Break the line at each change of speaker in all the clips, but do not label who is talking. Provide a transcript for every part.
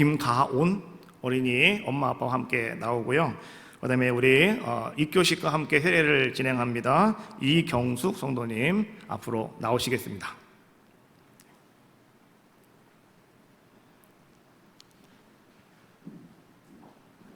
김가온 어린이 엄마 아빠와 함께 나오고요. 그다음에 우리 어, 입교식과 함께 세례를 진행합니다. 이경숙 성도님 앞으로 나오시겠습니다.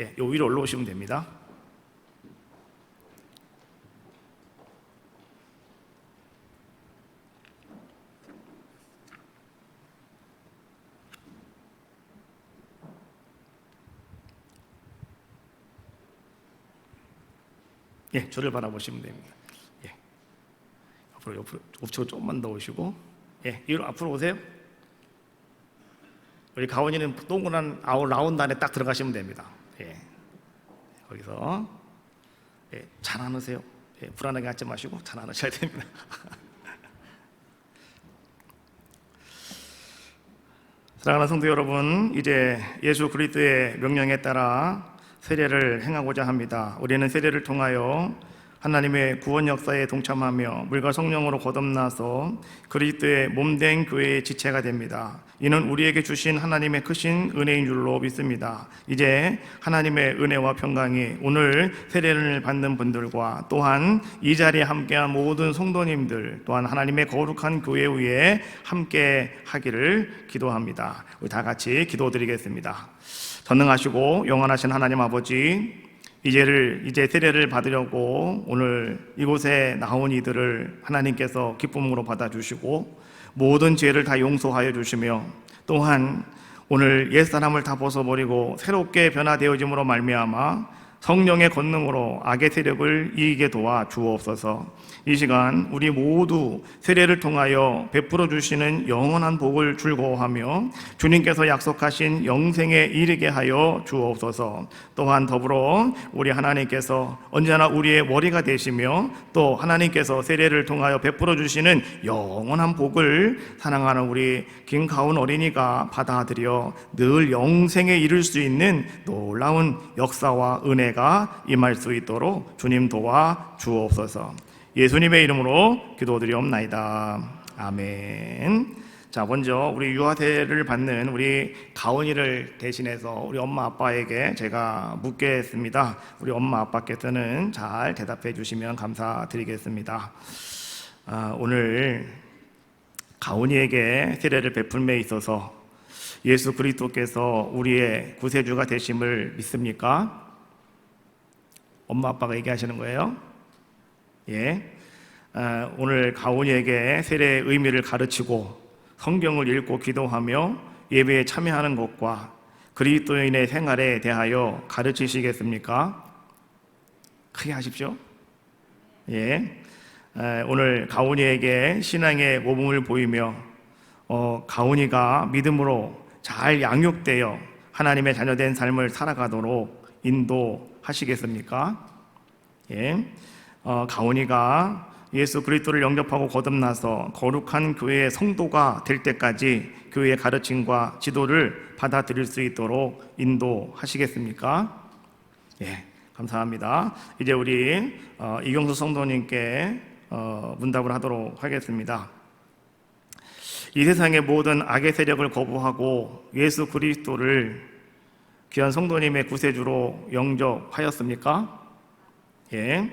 예, 요 위로 올라오시면 됩니다. 예, 저를 바라보시면 됩니다. 예. 앞으로 옆으로 우측으로 조금만 더 오시고, 예, 이로 앞으로 오세요. 우리 가온이는 동그란 아웃 라운드 안에 딱 들어가시면 됩니다. 예. 거기서 예, 잘 안으세요. 예, 불안하게 앉지 마시고 잘 안으셔야 됩니다. 사랑하는 성도 여러분, 이제 예수 그리스도의 명령에 따라 세례를 행하고자 합니다. 우리는 세례를 통하여 하나님의 구원 역사에 동참하며 물과 성령으로 거듭나서 그리스도의 몸된 교회의 지체가 됩니다. 이는 우리에게 주신 하나님의 크신 은혜인 줄로 믿습니다. 이제 하나님의 은혜와 평강이 오늘 세례를 받는 분들과 또한 이 자리에 함께한 모든 성도님들 또한 하나님의 거룩한 교회 위에 함께 하기를 기도합니다. 우리 다 같이 기도드리겠습니다. 전능하시고 영원하신 하나님 아버지 이제를 이제 세례를 받으려고 오늘 이곳에 나온 이들을 하나님께서 기쁨으로 받아 주시고 모든 죄를 다 용서하여 주시며 또한 오늘 옛 사람을 다 벗어버리고 새롭게 변화되어짐으로 말미암아 성령의 권능으로 악의 세력을 이기게 도와 주옵소서. 이 시간 우리 모두 세례를 통하여 베풀어 주시는 영원한 복을 즐거워하며 주님께서 약속하신 영생에 이르게 하여 주옵소서. 또한 더불어 우리 하나님께서 언제나 우리의 머리가 되시며 또 하나님께서 세례를 통하여 베풀어 주시는 영원한 복을 사랑하는 우리 김가운 어린이가 받아들여 늘 영생에 이를 수 있는 놀라운 역사와 은혜 가 임할 수 있도록 주님 도와 주옵소서. 예수님의 이름으로 기도드리옵나이다. 아멘. 자, 먼저 우리 유아세를 받는 우리 가온이를 대신해서 우리 엄마 아빠에게 제가 묻겠습니다. 우리 엄마 아빠께서는 잘 대답해 주시면 감사드리겠습니다. 아, 오늘 가온이에게 세례를 베풀매 있어서 예수 그리스도께서 우리의 구세주가 되심을 믿습니까? 엄마 아빠가 얘기하시는 거예요. 예. 아, 오늘 가온이에게 세례의 의미를 가르치고 성경을 읽고 기도하며 예배에 참여하는 것과 그리스도인의 생활에 대하여 가르치시겠습니까? 크게 하십시오. 예. 아, 오늘 가온이에게 신앙의 모범을 보이며 어, 가온이가 믿음으로 잘 양육되어 하나님의 자녀된 삶을 살아가도록 인도 하시겠습니까? 예. 어, 가온이가 예수 그리스도를 영접하고 거듭나서 거룩한 교회의 성도가 될 때까지 교회의 가르침과 지도를 받아들일 수 있도록 인도하시겠습니까? 예, 감사합니다. 이제 우리 어, 이경수 성도님께 어, 문답을 하도록 하겠습니다. 이 세상의 모든 악의 세력을 거부하고 예수 그리스도를 귀한 성도님의 구세주로 영접하였습니까? 예.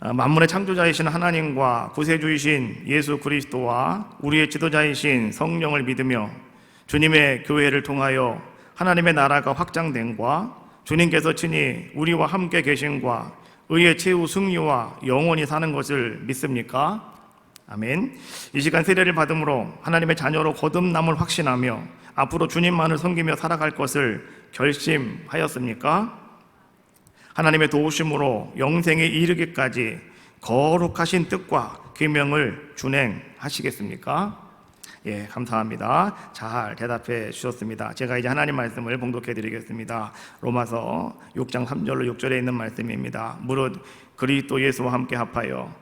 아, 만물의 창조자이신 하나님과 구세주이신 예수 그리스도와 우리의 지도자이신 성령을 믿으며 주님의 교회를 통하여 하나님의 나라가 확장됨과 주님께서 친히 우리와 함께 계신과 의의 최후 승리와 영원히 사는 것을 믿습니까? 아멘. 이 시간 세례를 받음으로 하나님의 자녀로 거듭남을 확신하며 앞으로 주님만을 섬기며 살아갈 것을 결심하였습니까? 하나님의 도우심으로 영생에 이르기까지 거룩하신 뜻과 계명을 준행하시겠습니까? 예, 감사합니다. 잘 대답해 주셨습니다. 제가 이제 하나님 말씀을 봉독해 드리겠습니다. 로마서 6장 3절로 6절에 있는 말씀입니다. 무릇 그리스도 예수와 함께 합하여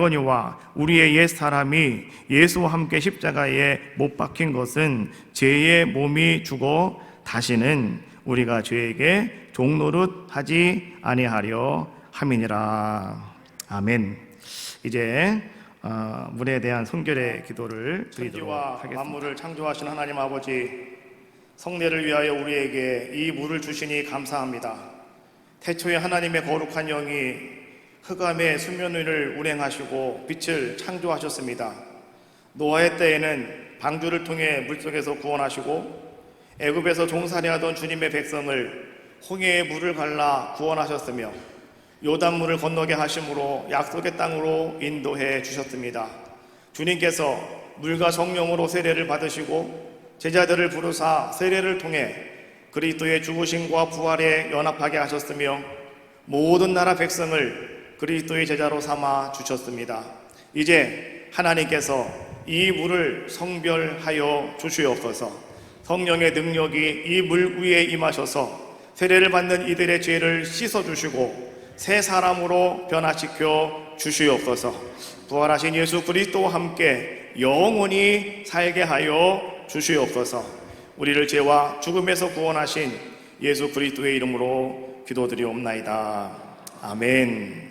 거니와 우리의 옛 사람이 예수와 함께 십자가에 못 박힌 것은 죄의 몸이 죽어 다시는 우리가 죄에게 종노릇 하지 아니하려 함이니라. 아멘. 이제 어, 물에 대한 성결의 기도를 드리도록 하겠습니다. 만물을 창조하신 하나님 아버지 성례를 위하여 우리에게 이 물을 주시니 감사합니다. 태초에 하나님의 거룩한 영이 흑암의 수면 위를 운행하시고 빛을 창조하셨습니다. 노아의 때에는 방주를 통해 물속에서 구원하시고 애굽에서 종살이하던 주님의 백성을 홍해의 물을 갈라 구원하셨으며 요단물을 건너게 하심으로 약속의 땅으로 인도해 주셨습니다. 주님께서 물과 성령으로 세례를 받으시고 제자들을 부르사 세례를 통해 그리스도의 죽으심과 부활에 연합하게 하셨으며 모든 나라 백성을 그리스도의 제자로 삼아 주셨습니다. 이제 하나님께서 이 물을 성별하여 주시옵소서. 성령의 능력이 이 물 위에 임하셔서 세례를 받는 이들의 죄를 씻어 주시고 새 사람으로 변화시켜 주시옵소서. 부활하신 예수 그리스도와 함께 영원히 살게 하여 주시옵소서. 우리를 죄와 죽음에서 구원하신 예수 그리스도의 이름으로 기도드리옵나이다. 아멘.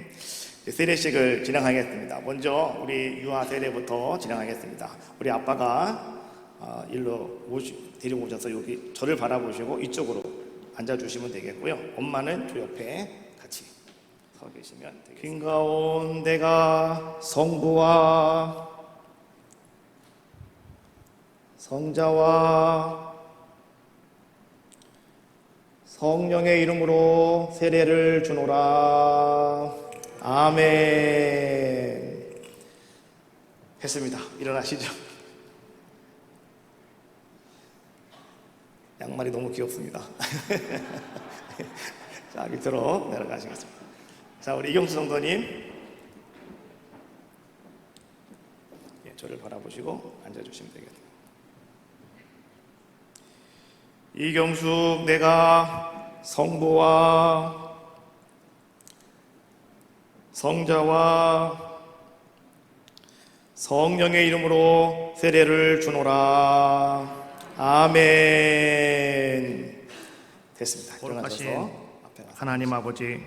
세례식을 진행하겠습니다. 먼저 우리 유아 세례부터 진행하겠습니다. 우리 아빠가 어, 일로 오시, 데리고 오셔서 여기 저를 바라보시고 이쪽으로 앉아주시면 되겠고요. 엄마는 저 옆에 같이 서 계시면 되겠습니다. 긴 가운데가 성부와 성자와 성령의 이름으로 세례를 주노라. 아멘. 했습니다. 일어나시죠. 양말이 너무 귀엽습니다. 자, 밑으로 내려가시겠습니다. 자, 우리 이경수 성도님. 예, 저를 바라보시고 앉아주시면 되겠습니다. 이경숙 내가 성부와 성자와 성령의 이름으로 세례를 주노라. 아멘. 됐습니다.
거룩하신. 하나님 아버지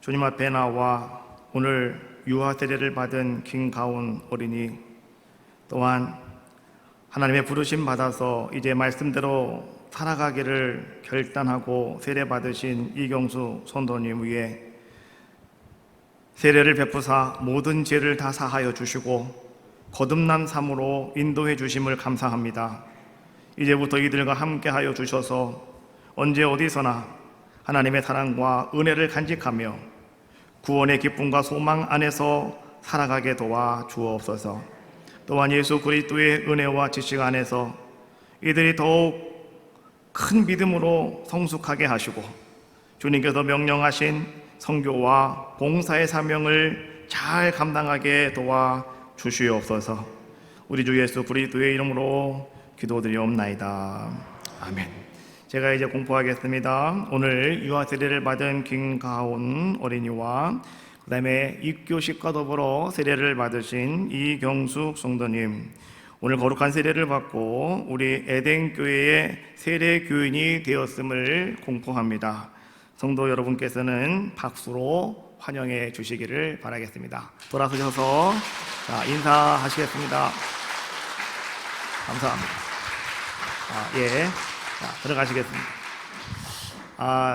주님 앞에 나와 오늘 유아 세례를 받은 김가온 어린이 또한 하나님의 부르심 받아서 이제 말씀대로 살아가기를 결단하고 세례 받으신 이경수 선도님 위에 세례를 베푸사 모든 죄를 다 사하여 주시고 거듭난 삶으로 인도해 주심을 감사합니다. 이제부터 이들과 함께하여 주셔서 언제 어디서나 하나님의 사랑과 은혜를 간직하며 구원의 기쁨과 소망 안에서 살아가게 도와 주옵소서. 또한 예수 그리스도의 은혜와 지식 안에서 이들이 더욱 큰 믿음으로 성숙하게 하시고 주님께서 명령하신 성교와 봉사의 사명을 잘 감당하게 도와 주시옵소서. 우리 주 예수 그리스도의 이름으로 기도드리옵나이다. 아멘. 제가 이제 공포하겠습니다. 오늘 유아 세례를 받은 김가온 어린이와 그다음에 입교식과 더불어 세례를 받으신 이경숙 성도님 오늘 거룩한 세례를 받고 우리 에덴 교회의 세례 교인이 되었음을 공포합니다. 성도 여러분께서는 박수로 환영해 주시기를 바라겠습니다. 돌아서셔서 자, 인사하시겠습니다. 감사합니다. 아, 예. 자, 들어가시겠습니다. 아,